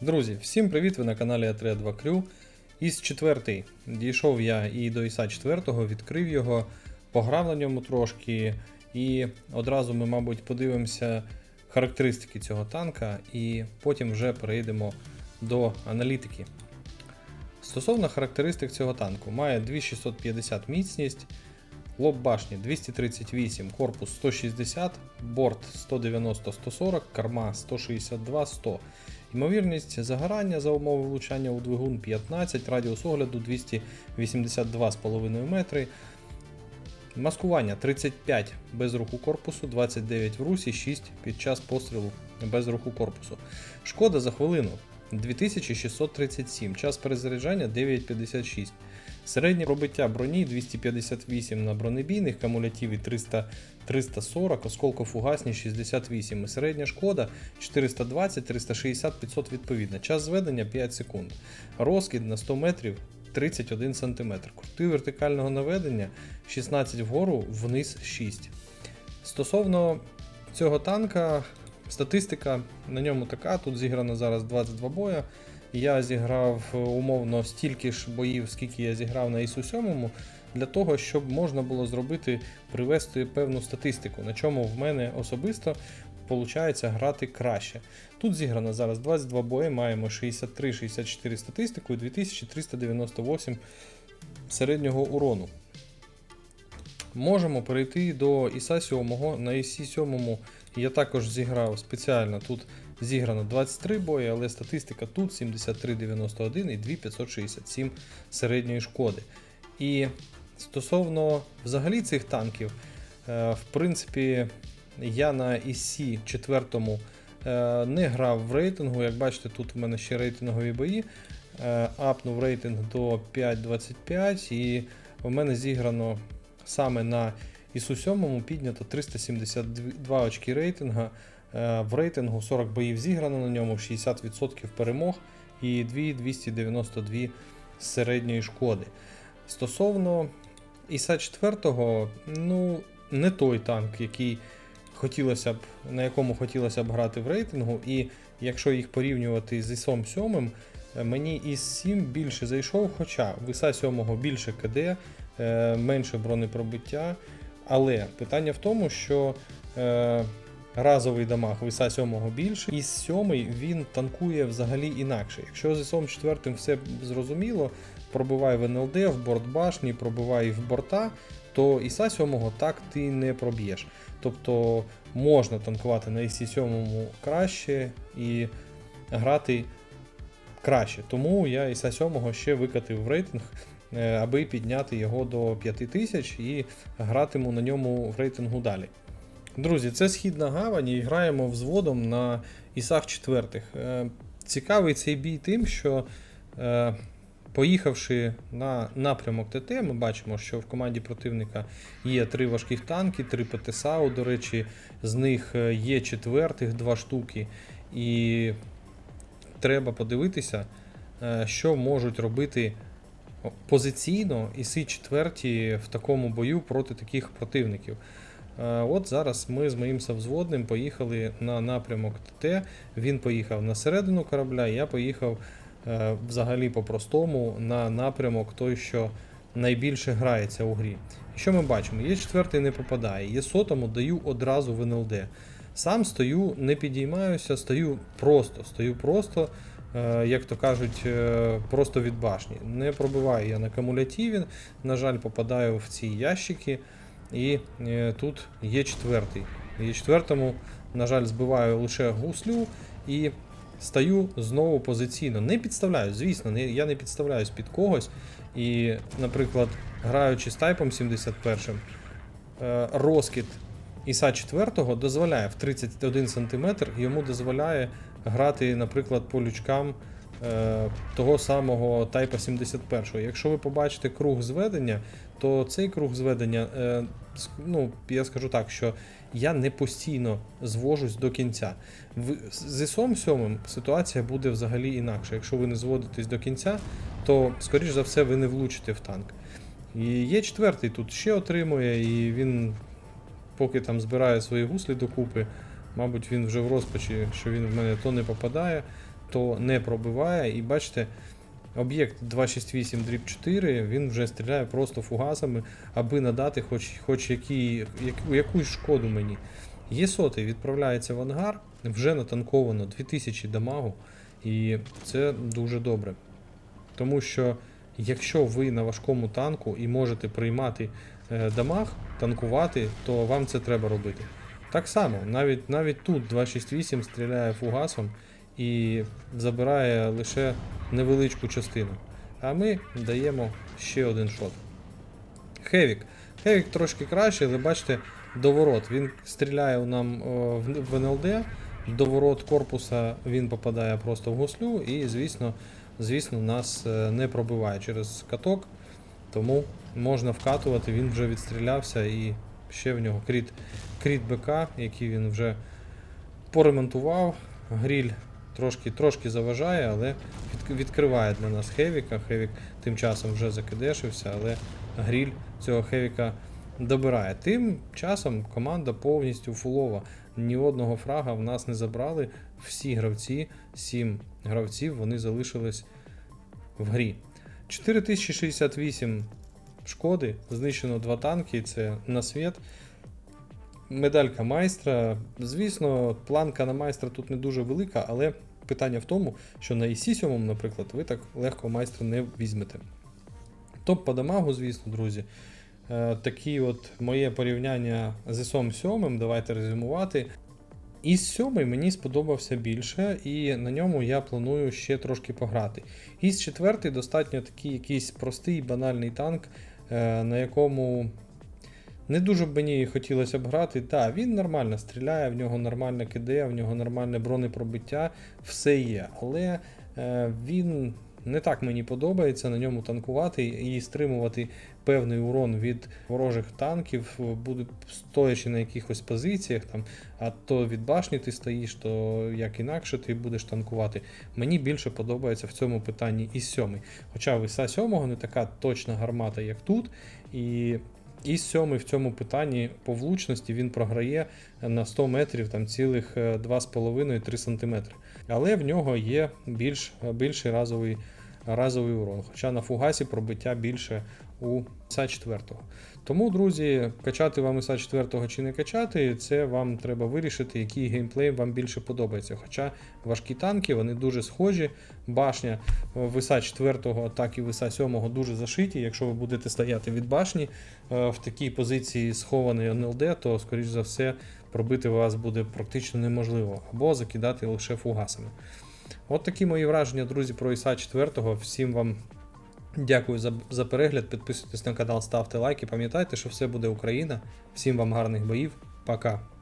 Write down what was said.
Друзі, всім привіт! Ви на каналі А3 2 Крю. Іс 4 дійшов я і до Іса 4, відкрив його, пограв на ньому трошки, і одразу ми, мабуть, подивимося характеристики цього танка, і потім вже перейдемо до аналітики. Стосовно характеристик цього танку, має 2650 міцність, лоб башні 238, корпус 160, борт 190-140, корма 162-100. Ймовірність загорання за умови влучання у двигун 15, радіус огляду 282,5 метри. Маскування 35 без руху корпусу, 29 в русі, 6 під час пострілу без руху корпусу. Шкода за хвилину 2637, час перезаряджання 9,56. Середнє пробиття броні 258 на бронебійних, кумулятиві 300, 340, осколкофугасні 68. І середня шкода 420, 360, 500 відповідно. Час зведення 5 секунд. Розкид на 100 метрів 31 см. Кути вертикального наведення 16 вгору, вниз 6. Стосовно цього танка, статистика на ньому така. Тут зіграно зараз 22 боя. Я зіграв е, умовно стільки ж боїв, скільки я зіграв на ісу 7, для того, щоб можна було зробити, привести певну статистику, на чому в мене особисто виходить грати краще. Тут зіграно зараз 22 бої, маємо 63-64 статистику і 2398 середнього урону. Можемо перейти до ІСа 7. На ІСі 7 я також зіграв спеціально. Тут зіграно 23 бої, але статистика тут 73,91 і 2567 середньої шкоди. І стосовно взагалі цих танків, е, в принципі, я на ІСі 4 е, не грав в рейтингу. Як бачите, тут в мене ще рейтингові бої. Е, Апнув рейтинг до 5.25 і в мене зіграно саме на ІСу 7 піднято 372 очки рейтинга. Е, В рейтингу 40 боїв зіграно на ньому, 60% перемог і 2292 середньої шкоди. Стосовно Іса 4, ну, не той танк, який хотілося б, на якому хотілося б грати в рейтингу, і якщо їх порівнювати з Ісом 7, е, мені ІС 7 більше зайшов, хоча в Іса 7 більше КД, е, менше бронепробиття. Але питання в тому, що е, разовий дамаг в ІСа 7 більше, і 7 він танкує взагалі інакше. Якщо з ІСом 4 все зрозуміло, пробиває в НЛД, в борт башні, пробиває в борта, то ІСа 7 так ти не проб'єш. Тобто можна танкувати на ІСі 7 краще і грати краще. Тому я ІСа 7 ще викатив в рейтинг, е, аби підняти його до 5000 і гратиму на ньому в рейтингу далі. Друзі, це східна гавань і граємо взводом на ісах четвертих. Е, Цікавий цей бій тим, що е, поїхавши на напрямок ТТ, ми бачимо, що в команді противника є три важких танки, три ПТСАУ, до речі, з них є четвертих два штуки. І треба подивитися, е, що можуть робити позиційно іси четверті в такому бою проти таких противників. Е, От зараз ми з моїм совзводним поїхали на напрямок ТТ. Він поїхав на середину корабля, я поїхав е, взагалі по-простому на напрямок той, що найбільше грається у грі. І що ми бачимо? Є четвертий не попадає, є сотому даю одразу в НЛД. Сам стою, не підіймаюся, стою просто, стою просто, е, як то кажуть, е, просто від башні. Не пробиваю я на кумулятиві, на жаль, попадаю в ці ящики. І е, тут є четвертий. Є четвертому, на жаль, збиваю лише гуслю і стаю знову позиційно. Не підставляю, звісно, я не підставляюсь під когось. І, наприклад, граючи з тайпом 71, е, розкид Іса 4 дозволяє в 31 см, йому дозволяє грати, наприклад, по лючкам е, того самого Type 71. Якщо ви побачите круг зведення, то цей круг зведення, е, ну, я скажу так, що я не постійно звожусь до кінця. В, з ісом 7 ситуація буде взагалі інакша. Якщо ви не зводитесь до кінця, то, скоріш за все, ви не влучите в танк. І є четвертий тут ще отримує, і він, поки там збирає свої гуслі докупи, мабуть, він вже в розпачі, що він в мене то не попадає, то не пробиває. І бачите, об'єкт 268 дріб 4 він вже стріляє просто фугасами, аби надати хоч, хоч які, яку, якусь шкоду мені. Є сотий, відправляється в ангар, вже натанковано 2000 дамагу, і це дуже добре. Тому що якщо ви на важкому танку і можете приймати дамаг, танкувати, то вам це треба робити. Так само, навіть, навіть тут 268 стріляє фугасом і забирає лише невеличку частину. А ми даємо ще один шот. Хевік. Хевік трошки краще, але бачите, доворот. Він стріляє нам в НЛД, доворот корпуса він попадає просто в гуслю, і, звісно, звісно, нас е, не пробиває через каток. Тому можна вкатувати, він вже відстрілявся і ще в нього кріт, кріт БК, який він вже поремонтував. Гріль трошки, трошки заважає, але від, відкриває для нас Хевіка. Хевік тим часом вже закидешився, але гріль цього Хевіка добирає. Тим часом команда повністю фулова. Ні одного фрага в нас не забрали. Всі гравці, сім гравців, вони залишились в грі. 4068 шкоди, знищено два танки, це на світ. Медалька майстра. Звісно, планка на майстра тут не дуже велика, але питання в тому, що на IC 7, наприклад, ви так легко майстра не візьмете. Топ по дамагу, звісно, друзі. Е, Такі от моє порівняння з ISOM 7, давайте резюмувати. Із 7 мені сподобався більше, і на ньому я планую ще трошки пограти. Із 4 достатньо такий якийсь простий банальний танк, на якому не дуже мені хотілося б грати. Так, він нормально стріляє, в нього нормальне киде, в нього нормальне бронепробиття, все є. Але е, він не так мені подобається на ньому танкувати і стримувати певний урон від ворожих танків, буде стоячи на якихось позиціях, там, а то від башні ти стоїш, то як інакше ти будеш танкувати. Мені більше подобається в цьому питанні і сьомий. Хоча виса сьомого не така точна гармата, як тут. І і сьомий в цьому питанні по влучності він програє на 100 метрів там цілих е, 2,5-3 см. Але в нього є більш, більший разовий, разовий урон. Хоча на фугасі пробиття більше у СА 4. Тому, друзі, качати вам СА 4 чи не качати, це вам треба вирішити, який геймплей вам більше подобається. Хоча важкі танки, вони дуже схожі. Башня виса 4, так і виса 7 дуже зашиті. Якщо ви будете стояти від башні е, в такій позиції схований НЛД, то, скоріш за все, пробити вас буде практично неможливо, або закидати лише фугасами. От такі мої враження, друзі, про ІСА 4. Всім вам дякую за, за перегляд. Підписуйтесь на канал, ставте лайки. Пам'ятайте, що все буде Україна. Всім вам гарних боїв. Пока.